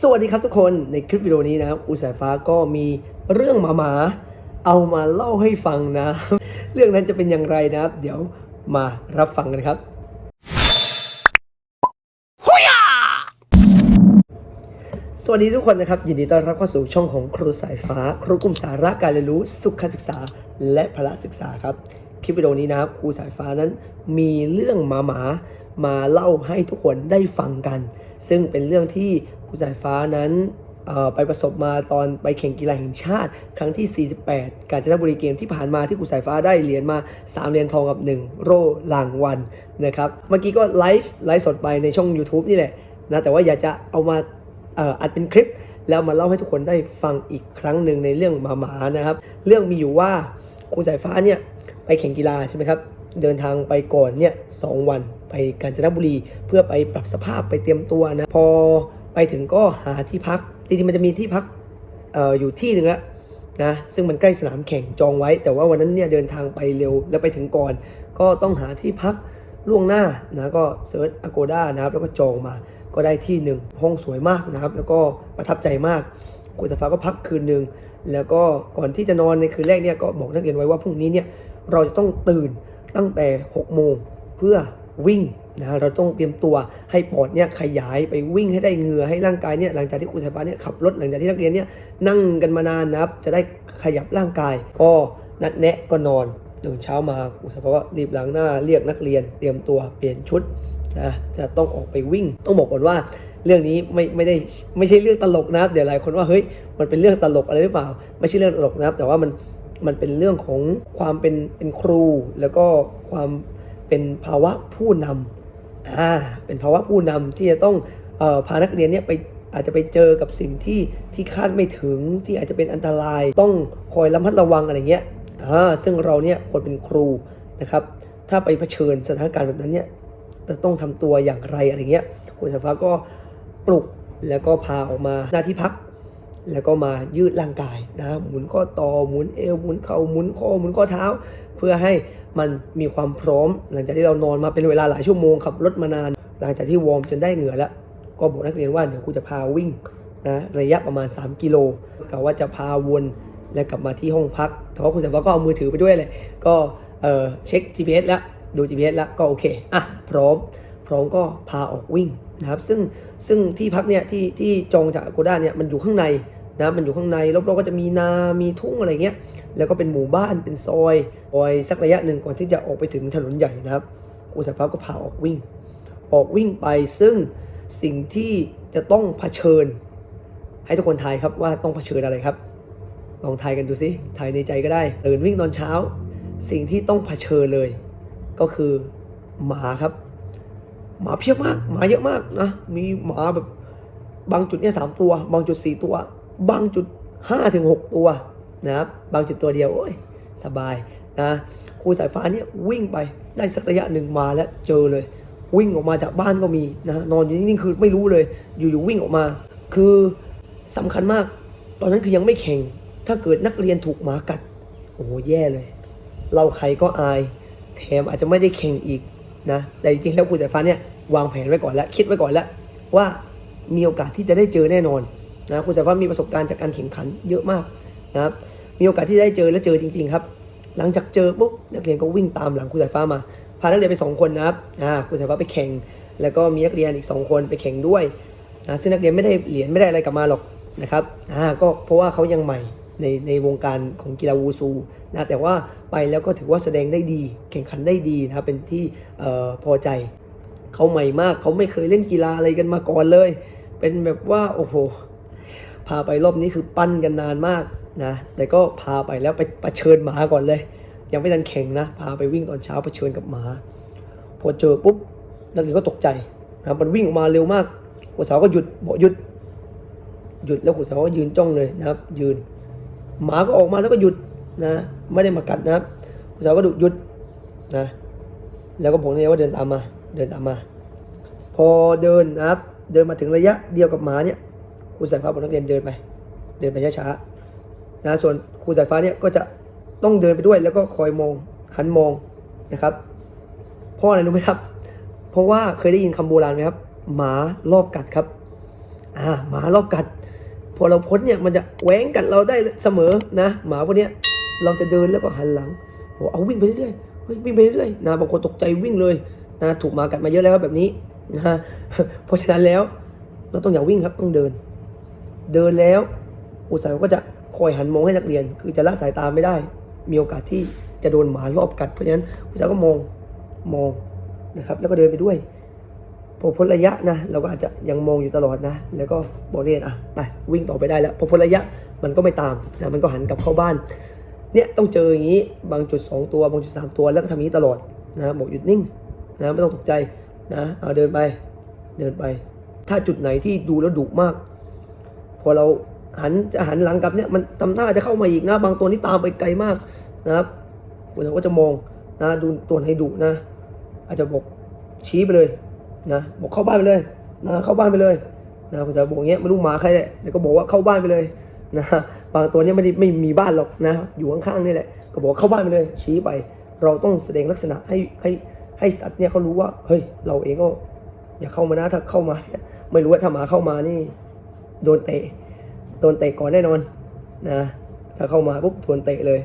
สวัสดีครับทุกคนในคลิปวิดีโอนี้นะครับครูสายฟ้าก็มีเรื่องหมาๆเอามาเล่าให้ฟังนะ เรื่องนั้นจะเป็นอย่างไรนะครับ เดี๋ยวมารับฟังกันครับสวัสดีทุกคนนะครับ ยินดีต้อนรับเข้าสู่ช่องของครูสายฟ้า ครูกลุ่มสาระการเรียนรู้สุขศึกษา และพละศึกษาครับคลิปวิดีโอนี้นะครับครูสายฟ้านั้นมีเรื่องหมาหมาๆมาเล่าให้ทุกคนได้ฟังกัน ซึ่งเป็นเรื่องที่ครูสายฟ้านั้นไปประสบมาตอนไปแข่งกีฬาแห่งชาติ ครั้งที่ 48 กาญจนบุรีเกมที่ผ่านมาที่ครูสายฟ้าได้เหรียญมา 3 เหรียญทองกับ 1 โร่รางวัลนะครับ เมื่อกี้ก็ไลฟ์ไลฟ์สดไปในช่อง YouTube นี่แหละนะแต่ว่าอยากจะเอามาอัดเป็นคลิป แล้วมาเล่าให้ทุกคนได้ฟังอีกครั้งหนึ่งในเรื่องหมาหมานะครับ เรื่องมีอยู่ว่าครูสายฟ้าเนี่ยไปแข่งกีฬาใช่ไหมครับ เดินทางไปก่อนเนี่ยสองวันไปกาญจนบุรีเพื่อไปปรับสภาพไปเตรียมตัวนะพอไปถึงก็หาที่พักจริงๆมันจะมีที่พักอออยู่ที่หนึ่งละนะซึ่งมันใกล้สนามแข่งจองไว้ แต่ว่าวันนั้นเนี่ยเดินทางไปเร็วแล้วไปถึงก่อน ก็ต้องหาที่พักล่วงหน้านะก็เซิร์ช Agoda นะครับแล้วก็จองมาก็ได้ที่หนึ่งห้องสวยมากนะครับ แล้วก็ประทับใจมากคุณสฟ้าก็พักคืนหนึ่งแล้วก็ก่อนที่จะนอนในคืนแรกเนี่ยก็บอกนักเรียนไว้ว่าพรุ่งนี้เนี่ยเราจะต้องตื่น ตั้งแต่ 6 โมงเพื่อวิ่งนะเราต้องเตรียมตัวให้ปอดเนี่ยขยายไปวิ่งให้ได้เหงื่อให้ร่างกายเนี่ยหลังจากที่ครูสายฟ้าเนี่ยขับรถหลังจากที่นักเรียนเนี่ยนั่งกันมานานนะครับ จะได้ขยับร่างกาย ก็นัดแนะก็นอนตื่นเช้ามาครูสายฟ้าก็รีบล้างหน้าเรียกนักเรียน เตรียมตัวเปลี่ยนชุดนะจะต้องออกไปวิ่ง ต้องบอกก่อนว่าเรื่องนี้ไม่ไม่ได้ไม่ใช่เรื่องตลกนะเดี๋ยวหลายคนว่าเฮ้ยมันเป็นเรื่องตลกอะไรหรือเปล่า ไม่ใช่เรื่องตลกนะครับแต่ว่ามัน มันเป็นเรื่องของความเป็นเป็นครู แล้วก็ความเป็นภาวะผู้นำอ่าเป็นภาวะผู้นำที่จะต้องออพานักเรียนเนี่ยไปอาจจะไปเจอกับสิ่งที่ที่คาดไม่ถึงที่อาจจะเป็นอันตราย ต้องคอยระมัดระวังอะไรเงี้ยอ่าซึ่งเราเนี่ยคนเป็นครูนะครับ ถ้าไปเผชิญสถานการณ์แบบนั้นเนี่ยจะต้องทำตัวอย่างไรอะไรเงี้ยคุณสฟ้าก็ปลุกแล้วก็พาออกมาหน้าที่พัก แล้วก็มายืดร่างกายนะหมุนข้อต่อหมุนเอวหมุนเข่าหมุนคอหมุนข้อเท้า เพื่อให้มันมีความพร้อม หลังจากที่เรานอนมาเป็นเวลาหลายชั่วโมงขับรถมานาน หลังจากที่วอร์มจนได้เหงื่อแล้ว ก็บอกนักเรียนว่าเดี๋ยวครูจะพาวิ่งนะระยะประมาณ 3 กิโลกะว่าจะพาวนแล้วกลับมาที่ห้องพักเพราะว่าคุณสายฟ้าก็เอามือถือไปด้วยเลยก็เออเช็ค GPS แล้วดู GPS แล้วก็โอเคอะพร้อม พร้อมก็พาออกวิ่งนะครับ ซึ่งซึ่งที่พักเนี่ยที่ที่จองจากโกด้าเนี่ยมันอยู่ข้างในนะมันอยู่ข้างในรอบๆก็จะมีนา มีทุ่งอะไรเงี้ย แล้วก็เป็นหมู่บ้านเป็นซอยซอยสักระยะหนึ่งก่อนที่จะออกไปถึงถนนใหญ่นะครับครูสายฟ้าก็พาออกวิ่ง ออกวิ่งไปซึ่งสิ่งที่จะต้องเผชิญ ให้ทุกคนทายครับว่าต้องเผชิญอะไรครับ ลองทายกันดูสิทายในใจก็ได้ตื่นวิ่งตอนเช้า สิ่งที่ต้องเผชิญเลย ก็คือหมาครับ หมาเพียบมากหมาเยอะมากนะ มีหมาแบบบางจุดเนี่ยสามตัว บางจุดสี่ตัว บางจุดห้าถึงหกตัวนะครับบางจุดตัวเดียวโอ้ยสบายนะครูสายฟ้าเนี่ยวิ่งไปได้สักระยะหนึ่งมาแล้วเจอเลย วิ่งออกมาจากบ้านก็มีนะนอนอยู่นิ่งๆคือไม่รู้เลย อยู่ๆวิ่งออกมา คือสำคัญมาก ตอนนั้นคือยังไม่แข่ง ถ้าเกิดนักเรียนถูกหมากัดโอ้โหแย่เลย เราใครก็อาย แถมอาจจะไม่ได้แข่งอีก นะแต่จริงๆแล้วครูสายฟ้าเนี่ยวางแผนไว้ก่อนแล้วคิดไว้ก่อนแล้วว่ามีโอกาสที่จะได้เจอแน่นอนนะครูสายฟ้ามีประสบการณ์จากการแข่งขันเยอะมากนะครับมีโอกาสที่ได้เจอและเจอจริง ๆ ครับ หลังจากเจอปุ๊บนักเรียนก็วิ่งตามหลังครูสายฟ้ามาพานักเรียนไปสองคนนะครับอ่าครูสายฟ้าไปแข่ง แล้วก็มีนักเรียนอีกสองคนไปแข่งด้วยนะซึ่งนักเรียนไม่ได้เหรียญไม่ได้อะไรกลับมาหรอกนะครับอ่าก็เพราะว่าเขายังใหม่ ในในวงการของกีฬาวูซูนะแต่ว่าไปแล้วก็ถือว่าแสดงได้ดี แข่งขันได้ดีนะครับเป็นที่ออพอใจ เขาใหม่มากเขาไม่เคยเล่นกีฬาอะไรกันมาก่อนเลย เป็นแบบว่าโอ้โหพาไปรอบนี้คือปั้นกันนานมากนะแต่ก็พาไปแล้วไปประชิญหมาก่อนเลย ยังไม่ทันแข่งนะพาไปวิ่งตอนเช้าประชิญกับหมา พอเจอปุ๊บนักเรียนก็ตกใจนะมันวิ่งออกมาเร็วมากครูสาวก็หยุดบอกหยุด หยุดแล้วครูสาวก็ยืนจ้องเลยนะครับ ยืน หมาก็ออกมาแล้วก็หยุดนะ ไม่ได้มากัดนะครูสาวก็ดุหยุดนะแล้วก็ผมเนี่ยว่าเดินตามมา เดินตามมา พอเดินนะครับ เดินมาถึงระยะเดียวกับหมาเนี่ยครูสายฟ้าบอกนักเรียนเดินไป เดินไปช้าๆนะส่วนครูสายฟ้าเนี่ยก็จะต้องเดินไปด้วย แล้วก็คอยมองหันมองนะครับเพราะอะไรรู้ไหมครับ เพราะว่าเคยได้ยินคำโบราณไหมครับ หมารอบกัดครับอ่าหมารอบกัด พอเราพ้นเนี่ยมันจะแหวงกัดเราได้เสมอนะหมาพวกเนี้ยเราจะเดินแล้วก็หันหลังโอ้เอาวิ่งไปเรื่อยๆเฮ้ยวิ่งไปเรื่อยๆนะบางคนตกใจวิ่งเลยนะถูกหมากัดมาเยอะแล้วแบบนี้นะเพราะฉะนั้นแล้วเราต้องอย่าวิ่งครับต้องเดิน เดินแล้วครูสายก็จะคอยหันมองให้นักเรียน คือจะละสายตาไม่ได้ มีโอกาสที่จะโดนหมารอบกัด เพราะฉะนั้นครูสายก็มองมองนะครับ แล้วก็เดินไปด้วย พอพ้นระยะนะเราก็อาจจะยังมองอยู่ตลอดนะ แล้วก็บอกเรียนอะไปวิ่งต่อไปได้แล้ว พอพ้นระยะมันก็ไม่ตามนะมันก็หันกลับเข้าบ้านเนี่ยต้องเจออย่างนี้บางจุด 2 ตัวบางจุด 3 ตัวแล้วก็ทำอย่างนี้ตลอดนะบอกหยุดนิ่งนะไม่ต้องตกใจนะเอาเดินไปเดินไป ถ้าจุดไหนที่ดูแล้วดุมาก พอเราหันจะหันหลังกลับเนี่ยมันทำท่าจะเข้ามาอีกนะ บางตัวนี่ตามไปไกลมากนะครับเราก็จะมองนะดูตัวไหนดุนะ อาจจะบอกชี้ไปเลย นะบอกเข้าบ้านไปเลยนะเข้าบ้านไปเลยนะผมจะบอกเงี้ยไม่รู้หมาใครแหละแต่ก็บอกว่าเข้าบ้านไปเลยนะบางตัวเนี่ยไม่ได้ไม่มีบ้านหรอกนะอยู่ข้างๆนี่แหละ ก็บอกเข้าบ้านไปเลย ชี้ไป เราต้องแสดงลักษณะให้ให้ให้สัตว์เนี่ยเขารู้ว่าเฮ้ยเราเองก็อย่าเข้ามานะถ้าเข้ามาเนี่ยไม่รู้ว่าถ้าหมาเข้ามานี่โดนเตะโดนเตะก่อนแน่นอนนะถ้าเข้ามาปุ๊บทวนเตะเลย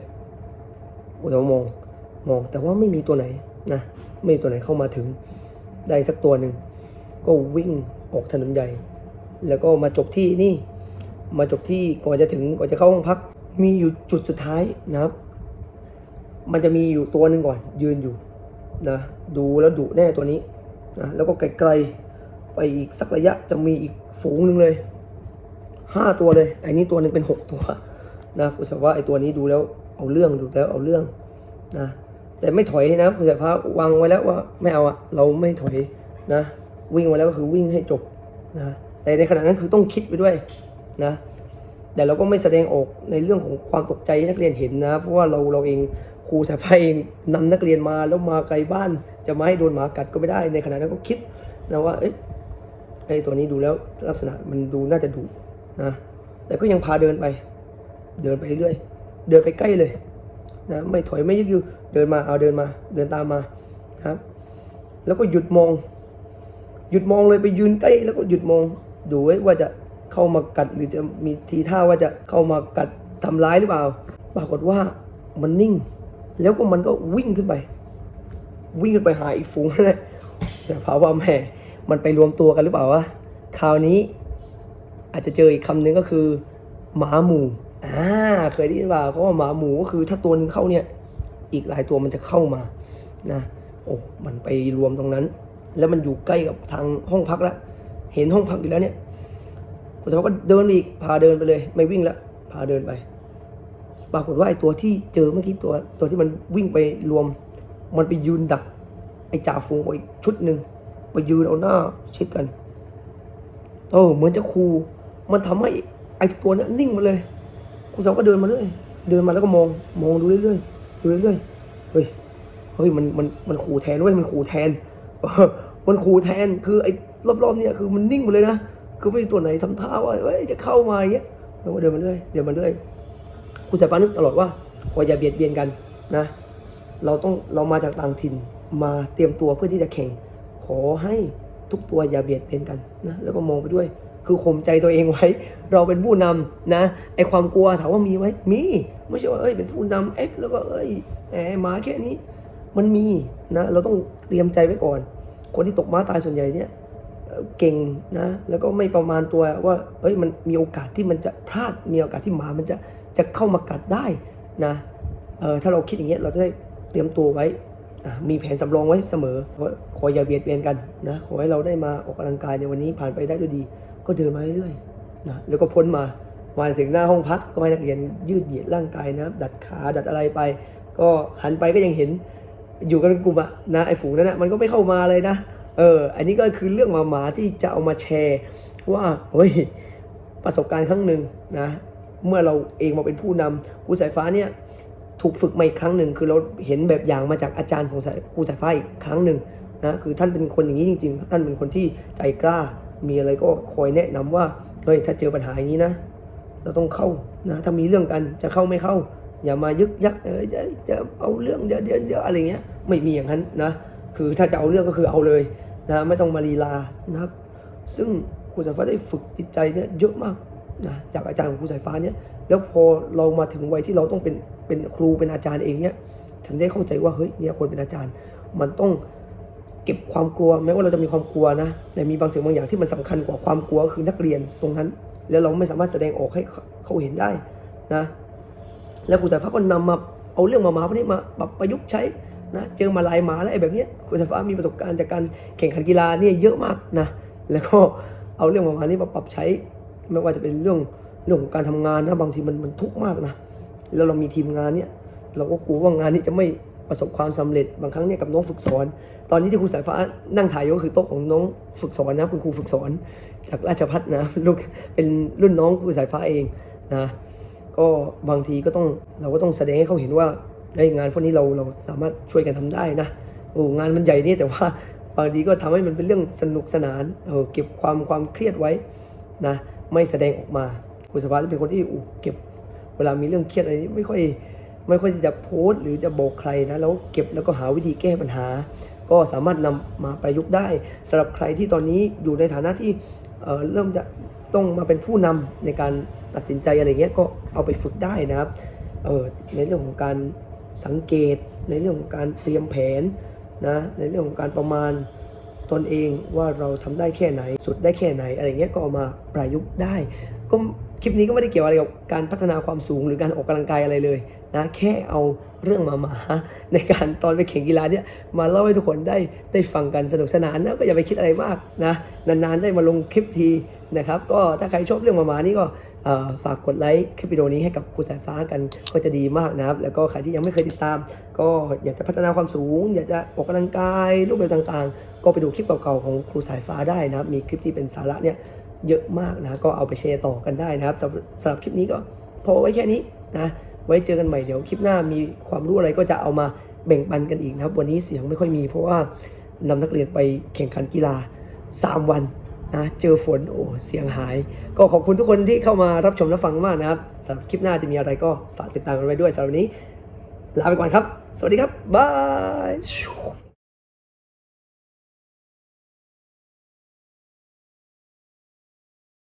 โอ้ยมองมองแต่ว่าไม่มีตัวไหนนะไม่มีตัวไหนเข้ามาถึง ได้สักตัวหนึ่ง ก็วิ่งออกถนนใหญ่ แล้วก็มาจบที่นี่ มาจบที่ก่อนจะถึงก่อนจะเข้าห้องพัก มีอยู่จุดสุดท้ายนะครับ มันจะมีอยู่ตัวหนึ่งก่อน ยืนอยู่นะ ดูแล้วดุแน่ตัวนี้นะแล้วก็ไกลๆไปอีกสักระยะจะมีอีกฝูงหนึ่งเลยห้าตัวเลยไอ้นี้ตัวหนึ่งเป็นหกตัวนะคุณสาวว่าไอ้ตัวนี้ดูแล้วเอาเรื่องดูแล้วเอาเรื่องนะ แต่ไม่ถอยนะคุณสาววางไว้แล้วว่าไม่เอาอะเราไม่ถอยนะ วิ่งมาแล้วก็คือวิ่งให้จบนะแต่ในขณะนั้นคือต้องคิดไปด้วยนะแต่เราก็ไม่แสดงออกในเรื่องของความตกใจนักเรียนเห็นนะเพราะว่าเราเราเองครูสายไฟเองนำนักเรียนมาแล้วมาไกลบ้าน จะมาให้โดนหมากัดก็ไม่ได้ ในขณะนั้นก็คิดนะว่าเอ้ยไอ้ตัวนี้ดูแล้วลักษณะมันดูน่าจะดุนะแต่ก็ยังพาเดินไป เดินไปเรื่อยเดินไปใกล้เลย นะไม่ถอยไม่ยึกยู่เดินมาเอาเดินมา เดินตามมาครับ แล้วก็หยุดมอง หยุดมองเลยไปยืนใกล้แล้วก็หยุดมองดูไว้ว่าจะเข้ามากัดหรือจะมีทีท่าว่าจะเข้ามากัดทำร้ายหรือเปล่า ปรากฏว่ามันนิ่ง แล้วก็มันก็วิ่งขึ้นไป วิ่งขึ้นไปหาอีกฝูงนั่นแหละแต่ฝาว่าแม่มันไปรวมตัวกันหรือเปล่าวะคราวนี้ อาจจะเจออีกคำหนึ่งก็คือ หมาหมู่ อ่าเคยได้ยินเปล่าเพราะว่าหมาหมูก็คือถ้าตัวหนึงเข้าเนี่ย อีกหลายตัวมันจะเข้ามานะโอ้มันไปรวมตรงนั้น แล้วมันอยู่ใกล้กับทางห้องพักแล้วเห็นห้องพักอยู่แล้วเนี่ยคุณสมบัติก็เดินไปอีกพาเดินไปเลย ไม่วิ่งล้วพาเดินไป ปรากฏว่าไอ้ตัวที่เจอเมื่อกี้ตัวตัวที่มันวิ่งไปรวม มันไปยืนดัก ไอ้จ่าฝูงของอีกชุดหนึ่งไปยืนเอาหน้าชิดกัน เออเหมือนจะคูมันทำให้ไอ้ตัวนั้นนิ่งมาเลย คุณสาวก็เดินมาเรื่อยเดินมาแล้วก็มองมองดูเรื่อยๆดูเรื่อยๆเฮ้ยเฮ้ยมันมันมันขู่แทนเว้ยมันขู่แทนมันขู่แทนคือไอ้รอบๆเนี่ยคือมันนิ่งหมดเลยนะคือไม่มีตัวไหนทำท่าว่าเฮ้ยจะเข้ามาอย่างเงี้ยเราก็เดินมาเรื่อยเดินมาเรื่อยคุณสายฟ้านึกตลอดว่าขออย่าเบียดเบียนกันนะ เราต้องเรามาจากต่างถิ่นมาเตรียมตัวเพื่อที่จะแข่ง ขอให้ทุกตัวอย่าเบียดเบียนกันนะแล้วก็มองไปด้วย คือข่มใจตัวเองไว้ เราเป็นผู้นำนะไอความกลัวถามว่ามีไหมมีไม่ใช่ว่าเอ้ยเป็นผู้นำเอ็กแล้วก็เอ้ยแหมมาแค่นี้ มันมีนะเราต้องเตรียมใจไว้ก่อน คนที่ตกม้าตายส่วนใหญ่เนี่ยเก่งนะแล้วก็ไม่ประมาณตัวว่าเอ้ยมันมีโอกาสที่มันจะพลาดมีโอกาสที่หมามันจะจะเข้ามากัดได้นะเออถ้าเราคิดอย่างเงี้ยเราจะได้เตรียมตัวไว้มีแผนสำรองไว้เสมอว่าขออย่าเบียดเบียนกันนะขอให้เราได้มาออกกำลังกายในวันนี้ผ่านไปได้ด้วยดี ก็เดินมาเรื่อยๆนะแล้วก็พ้นมามาถึงหน้าห้องพักก็ให้นักเรียนยืดเหยียดร่างกายนะ ดัดขาดัดอะไรไป ก็หันไปก็ยังเห็น อยู่กันเป็นกลุ่มอะนะไอ้ฝูงนั้นนะมันก็ไม่เข้ามาเลยนะเอออันนี้ก็คือเรื่องหมาๆที่จะเอามาแชร์ว่าเฮ้ยประสบการณ์ครั้งหนึ่งนะเมื่อเราเองมาเป็นผู้นำครูสายฟ้าเนี่ยถูกฝึกมาอีกครั้งหนึ่งคือเราเห็นแบบอย่างมาจากอาจารย์ของสายครูสายฟ้าอีกครั้งหนึ่งนะคือท่านเป็นคนอย่างนี้จริง ๆ ท่านเป็นคนที่ใจกล้า มีอะไรก็คอยแนะนำว่าเฮ้ยถ้าเจอปัญหาอย่างนี้นะ เราต้องเข้านะถ้ามีเรื่องกันจะเข้าไม่เข้า อย่ามายึกยักเออจะจะเอาเรื่องเดี๋ยวเดี๋ยวอะไรเงี้ยไม่มีอย่างนั้นนะคือถ้าจะเอาเรื่องก็คือเอาเลยนะไม่ต้องมาลีลานะครับ ซึ่งครูสายฟ้าได้ฝึกจิตใจเนี่ยเยอะมากนะจากอาจารย์ของครูสายฟ้าเนี่ยแล้วพอเรามาถึงวัยที่เราต้องเป็นเป็นครูเป็นอาจารย์เองเนี่ยถึงได้เข้าใจว่าเฮ้ยเนี่ยคนเป็นอาจารย์ มันต้อง ก็บความกลัวแม้ว่าเราจะมีความกลัวนะแต่มีบางสิ่งบางอย่างที่มันสำคัญกว่าความกลัวคือนักเรียนตรงนั้น แล้วเราไม่สามารถแสดงออกให้เขาเห็นได้นะ แล้วครูสายฟ้าก็นำมาเอาเรื่องหมาหมาพวกนี้มาปรับประยุกต์ใช้นะเจอมาลายหมาแล้วไอ้แบบเนี้ยครูสายฟ้ามีประสบการณ์จากการแข่งขันกีฬาเนี่ยเยอะมากนะแล้วก็เอาเรื่องหมาหมานี่มาปรับใช้ ไม่ว่าจะเป็นเรื่องเรื่องของการทำงานนะบางทีมันมันทุกข์มากนะแล้วเรามีทีมงานเนี่ยเราก็กลัวว่างานนี้จะไม่ ประสบความสำเร็จบางครั้งเนี่ยกับน้องฝึกสอน ตอนนี้ที่ครูสายฟ้านั่งถ่ายก็คือโต๊ะของน้องฝึกสอนนะคุณครูฝึกสอนจากราชพัฒนะลูกเป็นรุ่นน้องครูสายฟ้าเองนะก็บางทีก็ต้องเราก็ต้องแสดงให้เขาเห็นว่าในงานพวกนี้เราเราสามารถช่วยกันทำได้นะโอ้งานมันใหญ่นี่แต่ว่าบางทีก็ทำให้มันเป็นเรื่องสนุกสนานเออเก็บความความเครียดไว้นะไม่แสดงออกมาคุณสภาเป็นคนที่เก็บเวลามีเรื่องเครียดอะไรนี่ไม่ค่อย ไม่ค่อยที่จะโพสต์หรือจะบอกใครนะแล้วเก็บแล้วก็หาวิธีแก้ปัญหา ก็สามารถนำมาประยุกต์ได้สำหรับใครที่ตอนนี้อยู่ในฐานะที่เเริ่มจะต้องมาเป็นผู้นำในการตัดสินใจอะไรเงี้ยก็เอาไปฝึกได้นะครับในเรื่องของการสังเกตในเรื่องของการเตรียมแผนนะในเรื่องของการประมาณตนเองว่าเราทำได้แค่ไหนสุดได้แค่ไหนอะไรเงี้ยก็เอามาประยุกต์ได้ ก็คลิปนี้ก็ไม่ได้เกี่ยวอะไรกับการพัฒนาความสูงหรือการออกกำลังกายอะไรเลย นะแค่เอาเรื่องมาหมาในการตอนไปแข่งกีฬาเนี่ยมาเล่าให้ทุกคนได้ได้ฟังกันสนุกสนานนะก็อย่าไปคิดอะไรมากนะนานๆได้มาลงคลิปทีนะครับก็ถ้าใครชอบเรื่องหมานี่ก็ฝากกดไลค์คลิปวิดีโอนี้ให้กับครูสายฟ้ากันก็จะดีมากนะครับ แล้วก็ใครที่ยังไม่เคยติดตาม ก็อยากจะพัฒนาความสูง อยากจะออกกำลังกายรูปแบบต่างๆ ก็ไปดูคลิปเก่าๆของครูสายฟ้าได้นะครับ มีคลิปที่เป็นสาระเนี่ยเยอะมากนะก็เอาไปแชร์ต่อกันได้นะครับสำหรับสำหรับคลิปนี้ก็พอไว้แค่นี้นะ ไว้เจอกันใหม่เดี๋ยวคลิปหน้ามีความรู้อะไรก็จะเอามาแบ่งปันกันอีกนะครับ วันนี้เสียงไม่ค่อยมี เพราะว่านำนักเรียนไปแข่งขันกีฬา 3 วันนะเจอฝนโอ้เสียงหาย ก็ขอบคุณทุกคนที่เข้ามารับชมและฟังมากนะครับสำหรับคลิปหน้าจะมีอะไรก็ฝากติดตามกันไว้ด้วยสำหรับวันนี้ลาไปก่อนครับ สวัสดีครับบาย